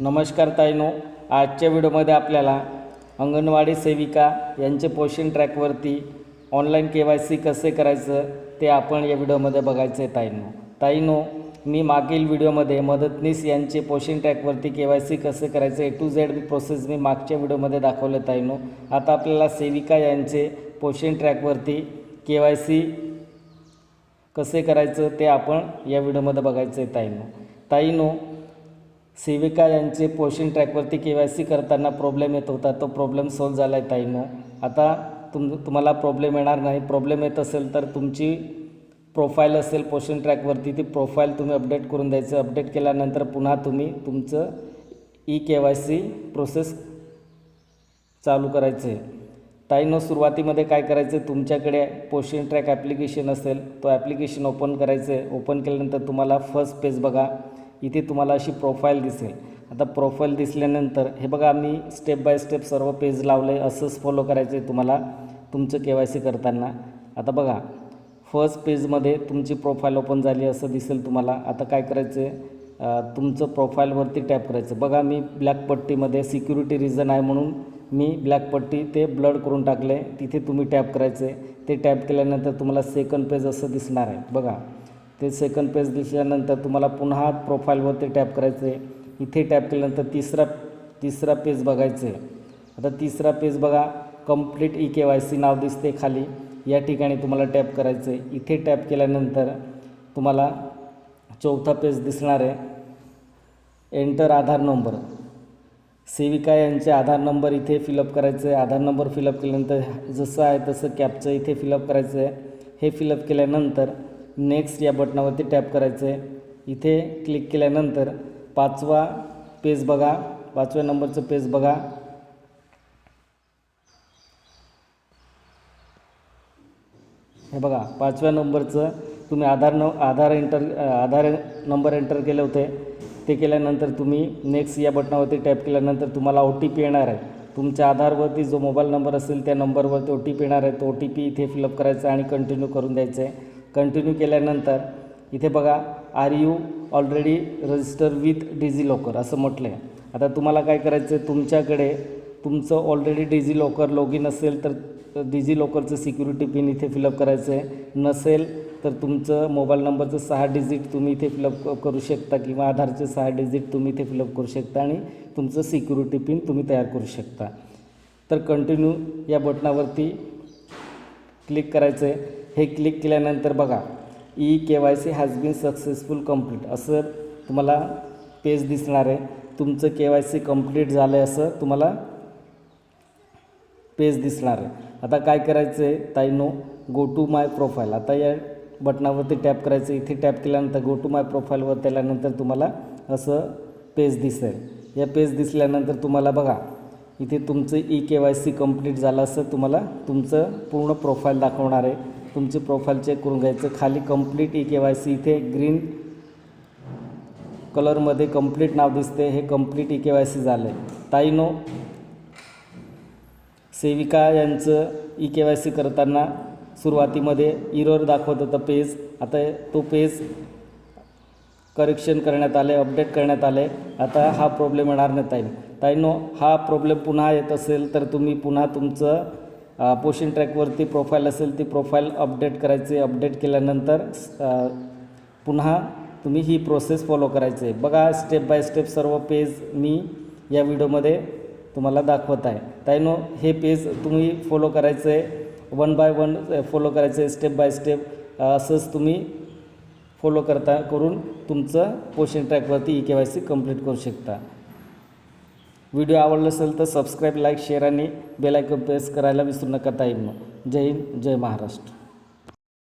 नमस्कार ताईनो आजच्या व्हिडिओमध्ये आपल्याला अंगणवाडी सेविका यांचे पोषण ट्रॅकवरती ऑनलाईन के वाय सी कसे करायचं ते आपण या व्हिडिओमध्ये बघायचं आहे ताईनो. ताईनो मी मागील व्हिडिओमध्ये मदतनीस यांचे पोषण ट्रॅकवरती के वाय सी कसे करायचं ए टू झेड प्रोसेस मी मागच्या व्हिडिओमध्ये दाखवलं ताईनो. आता आपल्याला सेविका यांचे पोषण ट्रॅकवरती के वाय सी कसे करायचं ते आपण या व्हिडिओमध्ये बघायचं आहे ताईनो. ताईनो सेविका यांचे पोषण ट्रॅकवरती के वाय सी करताना प्रॉब्लेम येत होता. तो प्रॉब्लेम सॉल्व झाला आहे ताईनो. आता तुम तुम्हाला प्रॉब्लेम येणार नाही. प्रॉब्लेम येत असेल तर तुमची प्रोफाईल असेल पोषण ट्रॅकवरती. ती प्रोफाईल तुम्ही अपडेट करून द्यायचं. अपडेट केल्यानंतर पुन्हा तुम्ही तुमचं E K Y C process चालू करायचं आहे ताईनं सुरुवातीमध्ये काय करायचं आहे तुमच्याकडे पोषण ट्रॅक ॲप्लिकेशन असेल तो ॲप्लिकेशन ओपन करायचं आहे ओपन केल्यानंतर तुम्हाला फर्स्ट पेज बघा. इथे तुम्हाला अशी प्रोफाईल दिसेल. आता प्रोफाईल दिसल्यानंतर हे बघा मी स्टेप बाय स्टेप सर्व पेज लावलं आहे असंच फॉलो करायचं आहे तुम्हाला तुमचं के वाय सी करताना. आता बघा फर्स्ट पेजमध्ये तुमची प्रोफाईल ओपन झाली असं दिसेल तुम्हाला. आता काय करायचं आहे तुमचं प्रोफाईलवरती टॅप करायचं बघा मी ब्लॅक पट्टीमध्ये सिक्युरिटी रिझन आहे म्हणून मी ब्लॅक पट्टी ते ब्लड करून टाकले तिथे तुम्ही टॅप करायचे ते टॅप केल्यानंतर तुम्हाला सेकंड पेज असं दिसणार आहे. बघा ते सेकंड पेज दिसल्यानंतर तुम्हाला पुन्हा प्रोफाईलवरती टॅप करायचं आहे इथे टॅप केल्यानंतर तिसरा तिसरा पेज बघायचं आहे आता तिसरा पेज बघा complete E K Y C नाव दिसते खाली. या ठिकाणी तुम्हाला टॅप करायचं आहे इथे टॅप केल्यानंतर तुम्हाला चौथा पेज दिसणार आहे. एंटर आधार नंबर सेविका यांचे आधार नंबर इथे फिलअप करायचं आहे आधार नंबर फिलअप केल्यानंतर जसं आहे तसं कॅपचं इथे फिलअप करायचं आहे हे फिलअप केल्यानंतर नेक्स्ट या बटनावरती टॅप करायचं आहे इथे क्लिक केल्यानंतर पाचवा पेज बघा. पाचव्या नंबरचं पेज बघा. हे बघा पाचव्या नंबरचं तुम्ही आधार न Aadhaar enter Aadhaar number enter केले होते. ते केल्यानंतर तुम्ही नेक्स्ट या बटनावरती टॅप केल्यानंतर तुम्हाला ओ टी पी येणार आहे. तुमच्या आधारवरती जो मोबाईल नंबर असेल त्या नंबरवरती ओ टी पी येणार आहे. तो ओ टी पी इथे फिलअप करायचा आणि कंटिन्यू करून द्यायचं आहे कंटिन्यू केल्यानंतर इथे बघा are you already register with DigiLocker असं म्हटलं आहे आता तुम्हाला काय करायचं आहे तुमच्याकडे तुमचं already DigiLocker log in असेल तर डिझी लॉकरचं सिक्युरिटी पिन इथे फिलअप करायचं आहे नसेल तर तुमचं मोबाईल नंबरचं सहा डिजिट तुम्ही इथे फिलअप करू शकता किंवा आधारचे सहा डिजिट तुम्ही इथे फिलअप करू शकता आणि तुमचं सिक्युरिटी पिन तुम्ही तयार करू शकता. तर कंटिन्यू या बटनावरती क्लिक करायचं आहे हे क्लिक केल्यानंतर बघा E K Y C has been successful complete असं तुम्हाला पेज दिसणार आहे. तुमचं के वाय सी कंप्लीट झालं आहे असं तुम्हाला पेज दिसणार आहे. आता काय करायचं आहे ताईनो गो टू माय प्रोफाईल आता या बटनावरती टॅप करायचं इथे टॅप केल्यानंतर गो टू माय प्रोफाईलवर त्याल्यानंतर तुम्हाला असं पेज दिसेल. या पेज दिसल्यानंतर तुम्हाला बघा इथे तुमचं E K Y C complete झालं असं तुम्हाला तुमचं पूर्ण प्रोफाईल दाखवणार आहे. तुमची प्रोफाईल चेक करून घ्यायचं. खाली complete E K Y C इथे ग्रीन कलरमध्ये कंप्लीट नाव दिसते. हे complete E K Y C झालं आहे ताईनो सेविका यांचं ई के वाय सी करताना सुरुवातीमध्ये इरर दाखवत होतं पेज आता तो पेज करेक्शन करण्यात आले अपडेट करण्यात आले. आता हा प्रॉब्लेम येणार नाही ताई. ताईनो हा प्रॉब्लेम पुन्हा येत असेल तर तुम्ही पुन्हा तुमचं अ, पोषण ट्रॅकवरती प्रोफाईल असेल ती प्रोफाईल अपडेट करायची. अपडेट केल्यानंतर पुन्हा तुम्ही ही प्रोसेस फॉलो करायची. आहे बघा स्टेप बाय स्टेप सर्व पेज मी या व्हिडिओमध्ये तुम्हाला दाखवत आहे. ताईनो हे पेज तुम्ही फॉलो करायचं. आहे वन बाय वन फॉलो करायचं. आहे स्टेप बाय स्टेप असंच तुम्ही फॉलो करता करून तुमचं पोषण ट्रॅकवरती E K Y C complete करू शकता. व्हिडिओ आवडला असेल तर सबस्क्राईब लाईक शेअर आणि बेलायकन प्रेस करायला विसरू नका ताईम जय हिंद जय महाराष्ट्र.